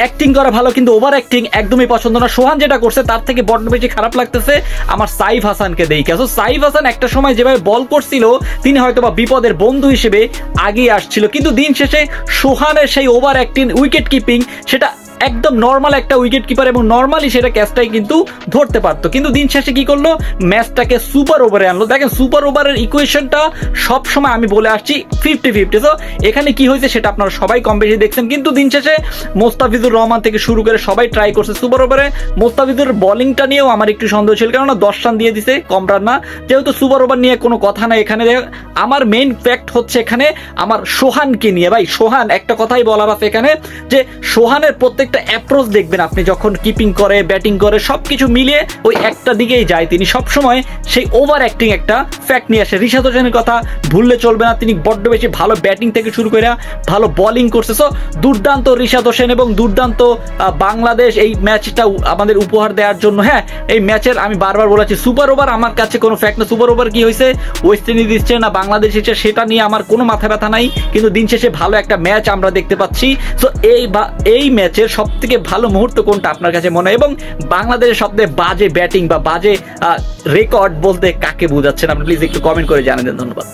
Acting করা ভালো, কিন্তু ওভার অ্যাক্টিং একদমই পছন্দ না। সোহান যেটা করছে, তার থেকে বড্ড বেশি খারাপ লাগতেছে আমার সাইফ হাসানকে দেখে। সো সাইফ হাসান একটা সময় যেভাবে বল করছিল, তিনি হয়তো বা বিপদের বন্ধু হিসেবে আগিয়ে আসছিল। কিন্তু দিন শেষে সোহানের সেই ওভার অ্যাক্টিং উইকেট কিপিং সেটা একদম নর্মাল একটা উইকেট কিপার এবং নর্মালি সেটা ক্যাচটাই কিন্তু ধরতে পারতো। কিন্তু দিন শেষে কি করল? ম্যাচটাকে সুপার ওভারে আনলো। দেখেন সুপার ওভারের ইকুয়েশনটা সব সময় আমি বলে আসছি ফিফটি ফিফটি তো এখানে কি হয়েছে সেটা আপনারা সবাই কম বেশি দেখছেন। কিন্তু দিন শেষে মোস্তাফিজুর রহমান থেকে শুরু করে সবাই ট্রাই করছে সুপার ওভারে মোস্তাফিজুর বলিংটা নিয়েও আমার একটু সন্দেহ ছিল, কেননা দশ রান দিয়ে দিছে, কম রান না। যেহেতু সুপার ওভার নিয়ে কোনো কথা নাই এখানে। আমার মেইন ফ্যাক্ট হচ্ছে এখানে আমার সোহানকে নিয়ে। ভাই, সোহান, একটা কথাই বলার আছে এখানে যে, সোহানের প্রত্যেকটা অ্যাপ্রোচ দেখবেন আপনি যখন কিপিং করে ব্যাটিং করে সব কিছু মিলিয়ে ওই একটা দিকেই যায়। তিনি সব সময় সেই ওভার অ্যাক্টিং একটা ফ্যাক্ট নিয়ে আসে। ঋষাদ হোসেনের কথা ভুললে চলবে না। তিনি বড্ড বেশি ভালো ব্যাটিং থেকে শুরু করে ভালো বোলিং করছে। সো দুর্দান্ত ঋষাদ হোসেন এবং দুর্দান্ত বাংলাদেশ এই ম্যাচটা আমাদের উপহার দেওয়ার জন্য। হ্যাঁ এই ম্যাচের আমি বারবার বলেছি সুপার ওভার আমার কাছে কোনো ফ্যাক্ট না। সুপার ওভার কি হয়েছে ওয়েস্ট ইন্ডিজ দিচ্ছে না বাংলাদেশ এসেছে সেটা নিয়ে আমার কোনো মাথা ব্যথা নাই। কিন্তু দিন শেষে ভালো একটা ম্যাচ আমরা দেখতে পাচ্ছি। সো এই বা- এই ম্যাচের সব থেকে ভালো মুহূর্ত কোনটা আপনার কাছে মনে হয়? এবং বাংলাদেশের সবথেকে বাজে ব্যাটিং বা বাজে রেকর্ড বলতে কাকে বোঝাচ্ছেন? আপনি প্লিজ একটু কমেন্ট করে জানিয়ে দেন ধন্যবাদ।